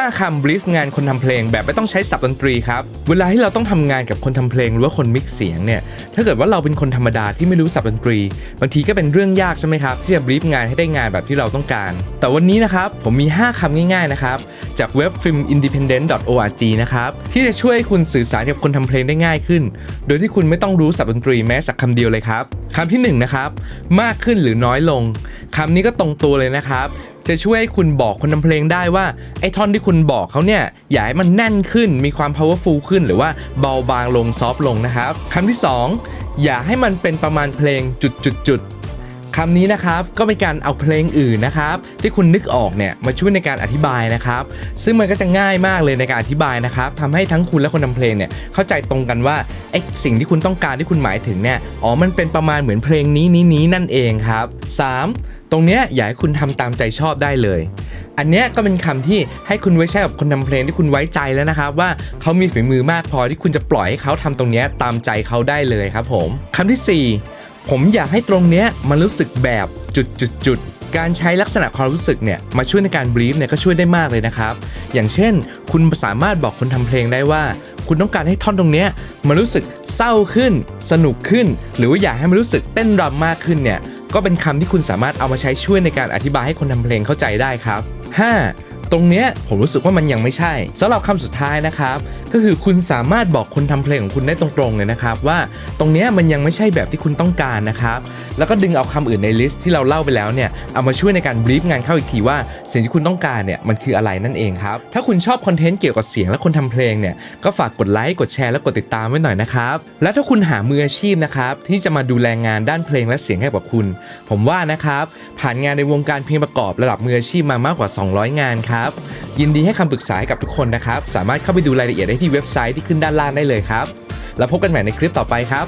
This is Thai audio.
5คำบรีฟงานคนทำเพลงแบบไม่ต้องใช้ศัพท์ดนตรีครับ เวลาที่เราต้องทำงานกับคนทำเพลงหรือว่าคนมิกซ์เสียงเนี่ย ถ้าเกิดว่าเราเป็นคนธรรมดาที่ไม่รู้ศัพท์ดนตรี บางทีก็เป็นเรื่องยากใช่ไหมครับ ที่จะบรีฟงานให้ได้งานแบบที่เราต้องการ แต่วันนี้นะครับ ผมมี 5คำง่ายๆนะครับ จากเว็บ filmindependent.org นะครับ ที่จะช่วยให้คุณสื่อสารกับคนทำเพลงได้ง่ายขึ้น โดยที่คุณไม่ต้องรู้ศัพท์ดนตรีแม้สักคำเดียวเลยครับคำที่หนึ่งนะครับมากขึ้นหรือน้อยลงคำนี้ก็ตรงตัวเลยนะครับ จะช่วยให้คุณบอกคนทำเพลงได้ว่าไอ้ท่อนที่คุณบอกเขาเนี่ยอย่าให้มันแน่นขึ้นมีความ powerful ขึ้น หรือว่าเบาบางลงซอฟลงนะครับคำที่สองอย่าให้มันเป็นประมาณเพลงจุดจุดจุดคำนี้นะครับก็เป็นการเอาเพลงอื่นนะครับ ที่คุณนึกออกเนี่ยมาช่วยในการอธิบายนะครับ ซึ่งมันก็จะง่ายมากเลยในการอธิบายนะครับทำให้ทั้งคุณและคนทำเพลงเนี่ยเข้าใจตรงกันว่า ไอสิ่งที่คุณต้องการที่คุณหมายถึงเนี่ยอ๋อมันเป็นประมาณเหมือนเพลงนี้นี้นี้นั่นเองครับ 3. ตรงเนี้ยอยากให้คุณทำตามใจชอบได้เลย อันเนี้ยก็เป็นคำที่ให้คุณไว้ใช้กับคนทำเพลงที่คุณไว้ใจแล้วนะครับว่าเขามีฝีมือมากพอที่คุณจะปล่อยให้เขาทำตรงเนี้ยตามใจเขาได้เลยครับผมคำที่ 4 ผมอยากให้ตรงเนี้ยมันรู้สึกแบบจุดจุดจุด การใช้ลักษณะความรู้สึกเนี่ยมาช่วยในการบรีฟเนี่ยก็ช่วยได้มากเลยนะครับ อย่างเช่น คุณสามารถบอกคนทำเพลงได้ว่า คุณต้องการให้ท่อนตรงเนี้ยมันรู้สึกเศร้าขึ้น สนุกขึ้น หรือว่าอยากให้มันรู้สึกเต้นรำมากขึ้นเนี่ยก็เป็นคำที่คุณสามารถเอามาใช้ช่วยในการอธิบายให้คนทำเพลงเข้าใจได้ครับ 5. ตรงเนี้ยผมรู้สึกว่ามันยังไม่ใช่สำหรับคำสุดท้ายนะครับ ก็คือคุณสามารถบอกคนทำเพลงของคุณได้ตรงๆเลยนะครับ ว่าตรงเนี้ยมันยังไม่ใช่แบบที่คุณต้องการนะครับ แล้วก็ดึงเอาคำอื่นในลิสต์ที่เราเล่าไปแล้วเนี่ยเอามาช่วยในการบรีฟงานเข้าอีกทีว่าสิ่งที่คุณต้องการเนี่ยมันคืออะไรนั่นเองครับถ้าคุณชอบคอนเทนต์เกี่ยวกับเสียงและคนทำเพลงเนี่ยก็ฝากกดไลค์กดแชร์และกดติดตามไว้หน่อยนะครับและถ้าคุณหามืออาชีพนะครับที่จะมาดูแลงานด้านเพลงและเสียงให้กับคุณ ผมว่านะครับผ่านงานในวงการเพลงประกอบระดับมืออาชีพมามากกว่า 200 งานครับ ยินดีให้คำปรึกษาให้กับทุกคนนะครับ สามารถเข้าไปดูรายละเอียดได้ที่เว็บไซต์ที่ขึ้นด้านล่างได้เลยครับ แล้วพบกันใหม่ในคลิปต่อไปครับ